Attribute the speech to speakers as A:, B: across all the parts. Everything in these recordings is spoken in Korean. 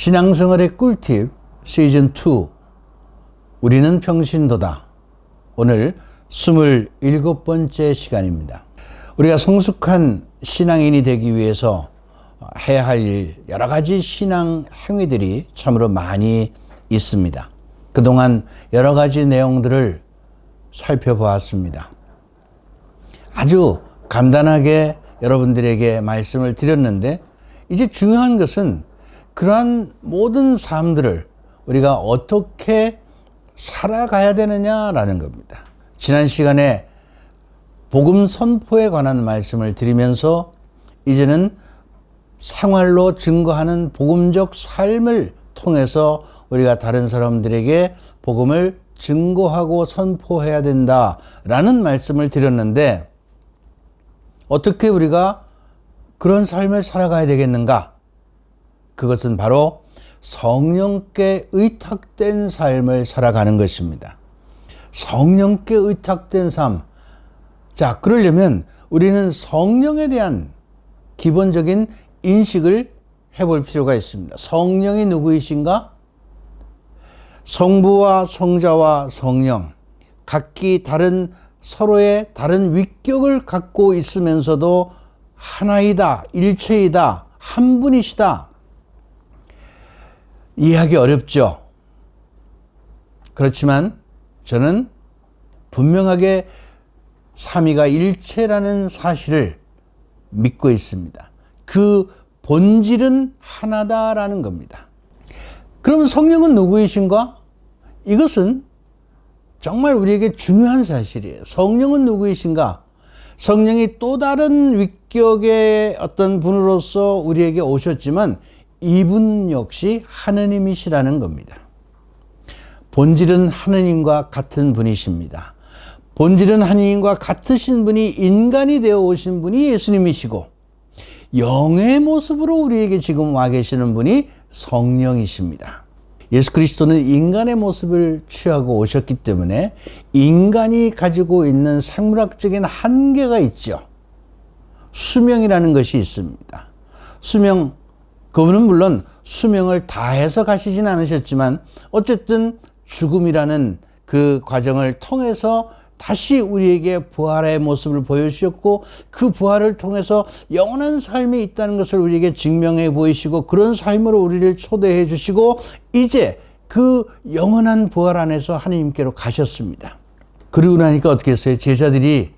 A: 신앙생활의 꿀팁 시즌 2 우리는 평신도다. 오늘 27번째 시간입니다. 우리가 성숙한 신앙인이 되기 위해서 해야 할 여러 가지 신앙 행위들이 참으로 많이 있습니다. 그동안 여러 가지 내용들을 살펴보았습니다. 아주 간단하게 여러분들에게 말씀을 드렸는데 이제 중요한 것은 그러한 모든 삶들을 우리가 어떻게 살아가야 되느냐라는 겁니다. 지난 시간에 복음 선포에 관한 말씀을 드리면서 이제는 생활로 증거하는 복음적 삶을 통해서 우리가 다른 사람들에게 복음을 증거하고 선포해야 된다라는 말씀을 드렸는데 어떻게 우리가 그런 삶을 살아가야 되겠는가? 그것은 바로 성령께 의탁된 삶을 살아가는 것입니다. 성령께 의탁된 삶. 자, 그러려면 우리는 성령에 대한 기본적인 인식을 해볼 필요가 있습니다. 성령이 누구이신가? 성부와 성자와 성령, 각기 다른 서로의 다른 위격을 갖고 있으면서도 하나이다, 일체이다, 한 분이시다. 이해하기 어렵죠. 그렇지만 저는 분명하게 삼위가 일체라는 사실을 믿고 있습니다. 그 본질은 하나다라는 겁니다. 그럼 성령은 누구이신가? 이것은 정말 우리에게 중요한 사실이에요. 성령은 누구이신가? 성령이 또 다른 위격의 어떤 분으로서 우리에게 오셨지만 이분 역시 하느님이시라는 겁니다. 본질은 하느님과 같은 분이십니다. 본질은 하느님과 같으신 분이 인간이 되어 오신 분이 예수님이시고 영의 모습으로 우리에게 지금 와 계시는 분이 성령이십니다. 예수 그리스도는 인간의 모습을 취하고 오셨기 때문에 인간이 가지고 있는 생물학적인 한계가 있죠. 수명이라는 것이 있습니다. 수명, 그분은 물론 수명을 다해서 가시진 않으셨지만 어쨌든 죽음이라는 그 과정을 통해서 다시 우리에게 부활의 모습을 보여주셨고 그 부활을 통해서 영원한 삶이 있다는 것을 우리에게 증명해 보이시고 그런 삶으로 우리를 초대해 주시고 이제 그 영원한 부활 안에서 하나님께로 가셨습니다. 그리고 나니까 어떻게 했어요? 제자들이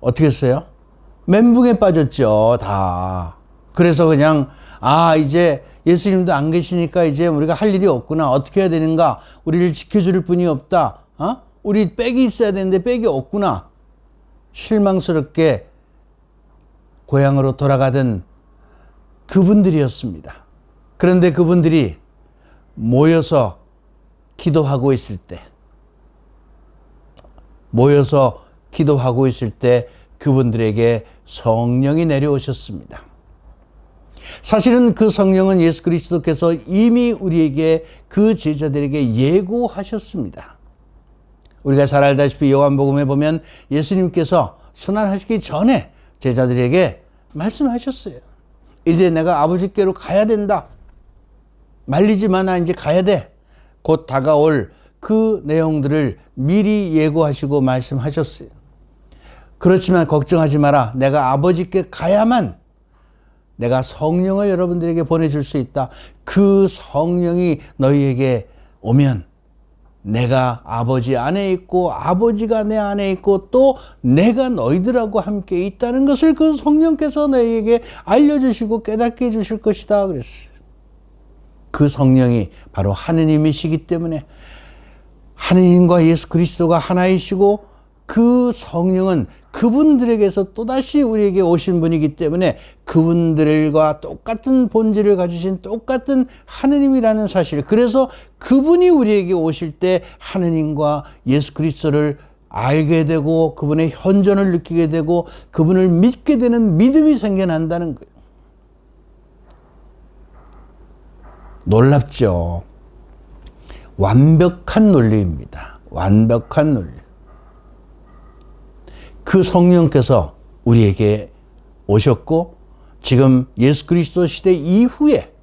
A: 어떻게 했어요? 멘붕에 빠졌죠, 다. 그래서 그냥, 아, 이제 예수님도 안 계시니까 이제 우리가 할 일이 없구나. 어떻게 해야 되는가? 우리를 지켜줄 분이 없다. 어? 우리 백이 있어야 되는데 백이 없구나. 실망스럽게 고향으로 돌아가던 그분들이었습니다. 그런데 그분들이 모여서 기도하고 있을 때, 모여서 기도하고 있을 때 그분들에게 성령이 내려오셨습니다. 사실은 그 성령은 예수 그리스도께서 이미 우리에게 그 제자들에게 예고하셨습니다. 우리가 잘 알다시피 요한복음에 보면 예수님께서 순환하시기 전에 제자들에게 말씀하셨어요. 이제 내가 아버지께로 가야 된다. 말리지 마, 나 이제 가야 돼. 곧 다가올 그 내용들을 미리 예고하시고 말씀하셨어요. 그렇지만 걱정하지 마라. 내가 아버지께 가야만 내가 성령을 여러분들에게 보내줄 수 있다. 그 성령이 너희에게 오면 내가 아버지 안에 있고 아버지가 내 안에 있고 또 내가 너희들하고 함께 있다는 것을 그 성령께서 너희에게 알려주시고 깨닫게 해주실 것이다. 그랬어요. 그 성령이 바로 하느님이시기 때문에 하느님과 예수 그리스도가 하나이시고 그 성령은 그분들에게서 또다시 우리에게 오신 분이기 때문에 그분들과 똑같은 본질을 가지신 똑같은 하느님이라는 사실. 그래서 그분이 우리에게 오실 때 하느님과 예수 그리스도를 알게 되고 그분의 현존을 느끼게 되고 그분을 믿게 되는 믿음이 생겨난다는 거예요. 놀랍죠. 완벽한 논리입니다. 완벽한 논리. 그 성령께서 우리에게 오셨고 지금 예수 그리스도 시대 이후에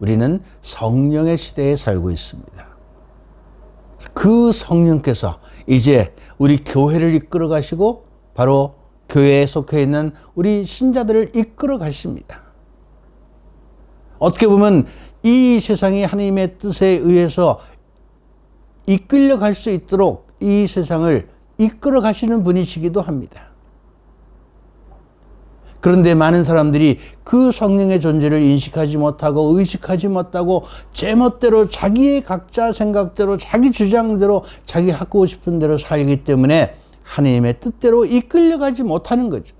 A: 우리는 성령의 시대에 살고 있습니다. 그 성령께서 이제 우리 교회를 이끌어 가시고 바로 교회에 속해 있는 우리 신자들을 이끌어 가십니다. 어떻게 보면 이 세상이 하나님의 뜻에 의해서 이끌려 갈 수 있도록 이 세상을 이끌어 가시는 분이시기도 합니다. 그런데 많은 사람들이 그 성령의 존재를 인식하지 못하고 의식하지 못하고 제멋대로 자기의 각자 생각대로 자기 주장대로 자기 하고 싶은 대로 살기 때문에 하나님의 뜻대로 이끌려가지 못하는 거죠.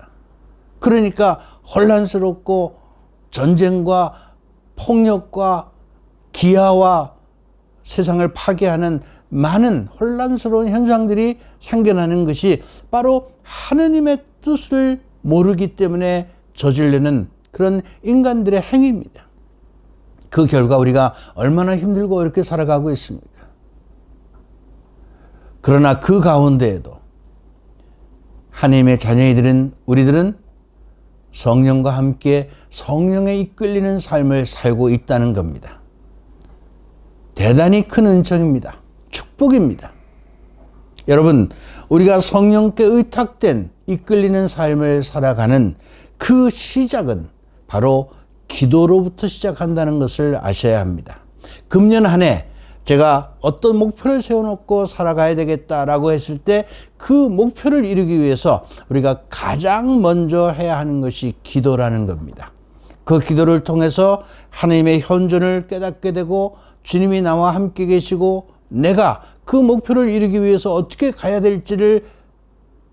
A: 그러니까 혼란스럽고 전쟁과 폭력과 기아와 세상을 파괴하는 많은 혼란스러운 현상들이 생겨나는 것이 바로 하느님의 뜻을 모르기 때문에 저지르는 그런 인간들의 행위입니다. 그 결과 우리가 얼마나 힘들고 이렇게 살아가고 있습니까? 그러나 그 가운데에도 하나님의 자녀이들은 우리들은 성령과 함께 성령에 이끌리는 삶을 살고 있다는 겁니다. 대단히 큰 은총입니다. 축복입니다. 여러분, 우리가 성령께 의탁된 이끌리는 삶을 살아가는 그 시작은 바로 기도로부터 시작한다는 것을 아셔야 합니다. 금년 한 해 제가 어떤 목표를 세워놓고 살아가야 되겠다라고 했을 때 그 목표를 이루기 위해서 우리가 가장 먼저 해야 하는 것이 기도라는 겁니다. 그 기도를 통해서 하나님의 현존을 깨닫게 되고 주님이 나와 함께 계시고 내가 그 목표를 이루기 위해서 어떻게 가야 될지를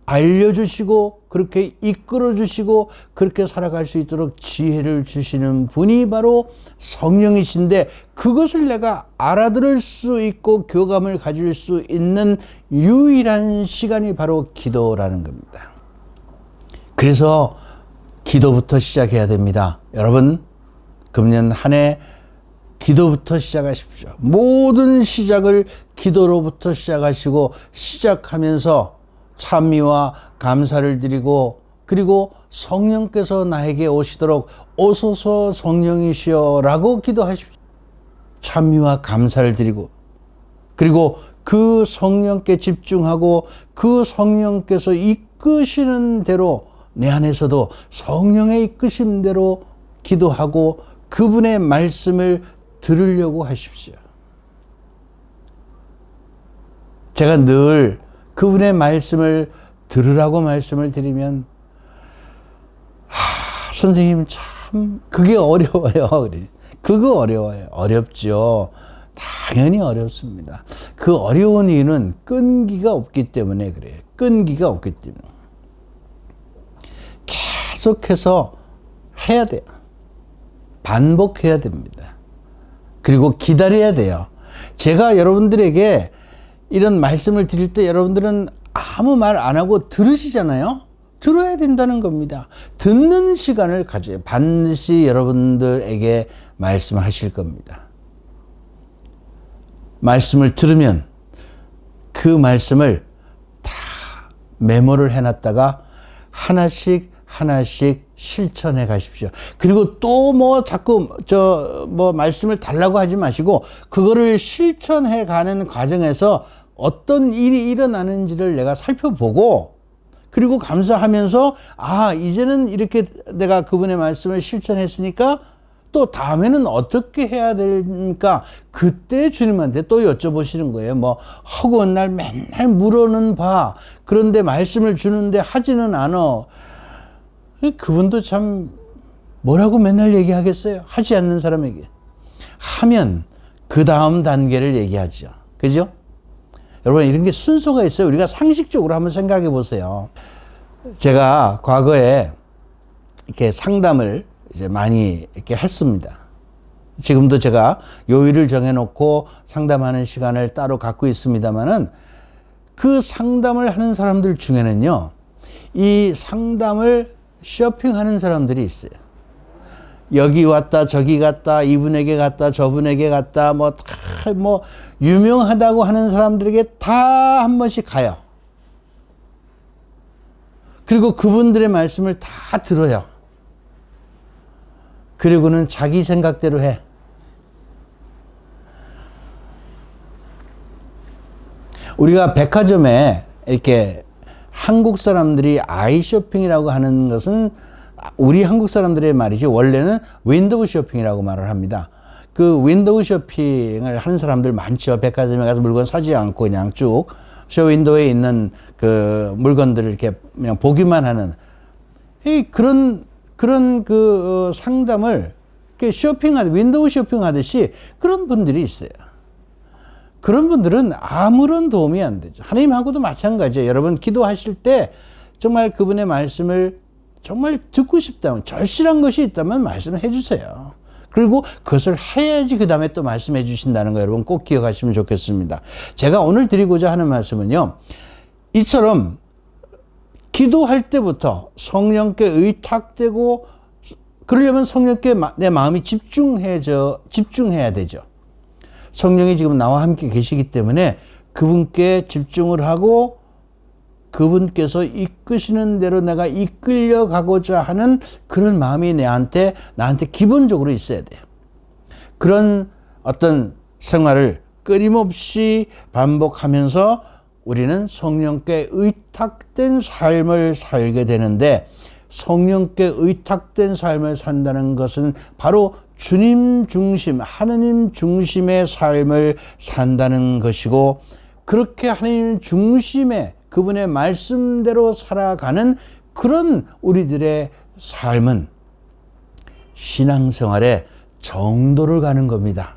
A: 알려주시고 그렇게 이끌어 주시고 그렇게 살아갈 수 있도록 지혜를 주시는 분이 바로 성령이신데 그것을 내가 알아들을 수 있고 교감을 가질 수 있는 유일한 시간이 바로 기도라는 겁니다. 그래서 기도부터 시작해야 됩니다. 여러분, 금년 한 해 기도부터 시작하십시오. 모든 시작을 기도로부터 시작하시고 시작하면서 찬미와 감사를 드리고 그리고 성령께서 나에게 오시도록 오소서 성령이시여라고 기도하십시오. 찬미와 감사를 드리고 그리고 그 성령께 집중하고 그 성령께서 이끄시는 대로 내 안에서도 성령의 이끄심대로 기도하고 그분의 말씀을 들으려고 하십시오. 제가 늘 그분의 말씀을 들으라고 말씀을 드리면 하, 선생님 참 그게 어려워요. 그거 어려워요. 어렵죠. 당연히 어렵습니다. 그 어려운 이유는 끈기가 없기 때문에 그래요. 끈기가 없기 때문에. 계속해서 해야 돼요. 반복해야 됩니다. 그리고 기다려야 돼요. 제가 여러분들에게 이런 말씀을 드릴 때 여러분들은 아무 말 안 하고 들으시잖아요. 들어야 된다는 겁니다. 듣는 시간을 가져요. 반드시 여러분들에게 말씀하실 겁니다. 말씀을 들으면 그 말씀을 다 메모를 해놨다가 하나씩 하나씩 실천해 가십시오. 그리고 또 뭐 자꾸 저 뭐 말씀을 달라고 하지 마시고 그거를 실천해 가는 과정에서 어떤 일이 일어나는지를 내가 살펴보고 그리고 감사하면서 아 이제는 이렇게 내가 그분의 말씀을 실천했으니까 또 다음에는 어떻게 해야 됩니까? 그때 주님한테 또 여쭤보시는 거예요. 뭐 허구한 날 맨날 물어는 봐. 그런데 말씀을 주는데 하지는 않아. 그분도 참 뭐라고 맨날 얘기하겠어요? 하지 않는 사람에게. 하면 그 다음 단계를 얘기하죠. 그죠? 여러분 이런 게 순서가 있어요. 우리가 상식적으로 한번 생각해 보세요. 제가 과거에 이렇게 상담을 이제 많이 이렇게 했습니다. 지금도 제가 요일을 정해놓고 상담하는 시간을 따로 갖고 있습니다만은 그 상담을 하는 사람들 중에는요, 이 상담을 쇼핑하는 사람들이 있어요. 여기 왔다 저기 갔다 이분에게 갔다 저분에게 갔다 뭐다뭐 뭐 유명하다고 하는 사람들에게 다 한 번씩 가요. 그리고 그분들의 말씀을 다 들어요. 그리고는 자기 생각대로 해. 우리가 백화점에 이렇게 한국 사람들이 아이 쇼핑이라고 하는 것은 우리 한국 사람들의 말이지 원래는 윈도우 쇼핑이라고 말을 합니다. 그 윈도우 쇼핑을 하는 사람들 많죠. 백화점에 가서 물건 사지 않고 그냥 쭉 쇼윈도우에 있는 그 물건들을 이렇게 그냥 보기만 하는 이 그런 그런 그 어, 상담을 이렇게 쇼핑하듯 윈도우 쇼핑하듯이 그런 분들이 있어요. 그런 분들은 아무런 도움이 안 되죠. 하나님하고도 마찬가지예요. 여러분 기도하실 때 정말 그분의 말씀을 정말 듣고 싶다면 절실한 것이 있다면 말씀해 주세요. 그리고 그것을 해야지 그 다음에 또 말씀해 주신다는 거 여러분 꼭 기억하시면 좋겠습니다. 제가 오늘 드리고자 하는 말씀은요. 이처럼 기도할 때부터 성령께 의탁되고 그러려면 성령께 내 마음이 집중해져 집중해야 되죠. 성령이 지금 나와 함께 계시기 때문에 그분께 집중을 하고 그분께서 이끄시는 대로 내가 이끌려 가고자 하는 그런 마음이 내한테 나한테 기본적으로 있어야 돼요. 그런 어떤 생활을 끊임없이 반복하면서 우리는 성령께 의탁된 삶을 살게 되는데 성령께 의탁된 삶을 산다는 것은 바로 주님 중심, 하느님 중심의 삶을 산다는 것이고 그렇게 하느님 중심의 그분의 말씀대로 살아가는 그런 우리들의 삶은 신앙생활의 정도를 가는 겁니다.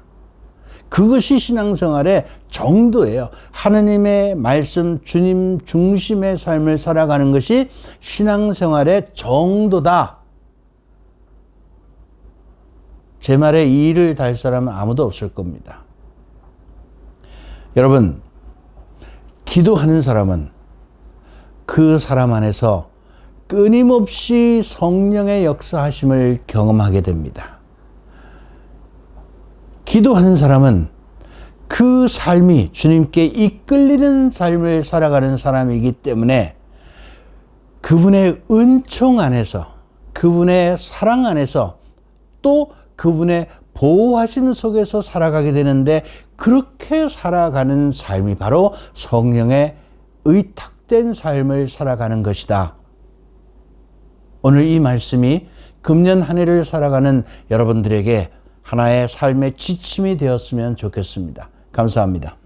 A: 그것이 신앙생활의 정도예요. 하느님의 말씀, 주님 중심의 삶을 살아가는 것이 신앙생활의 정도다. 제 말에 이의를 달 사람은 아무도 없을 겁니다. 여러분, 기도하는 사람은 그 사람 안에서 끊임없이 성령의 역사하심을 경험하게 됩니다. 기도하는 사람은 그 삶이 주님께 이끌리는 삶을 살아가는 사람이기 때문에 그분의 은총 안에서 그분의 사랑 안에서 또 그분의 보호하심 속에서 살아가게 되는데 그렇게 살아가는 삶이 바로 성령의 의탁된 삶을 살아가는 것이다. 오늘 이 말씀이 금년 한 해를 살아가는 여러분들에게 하나의 삶의 지침이 되었으면 좋겠습니다. 감사합니다.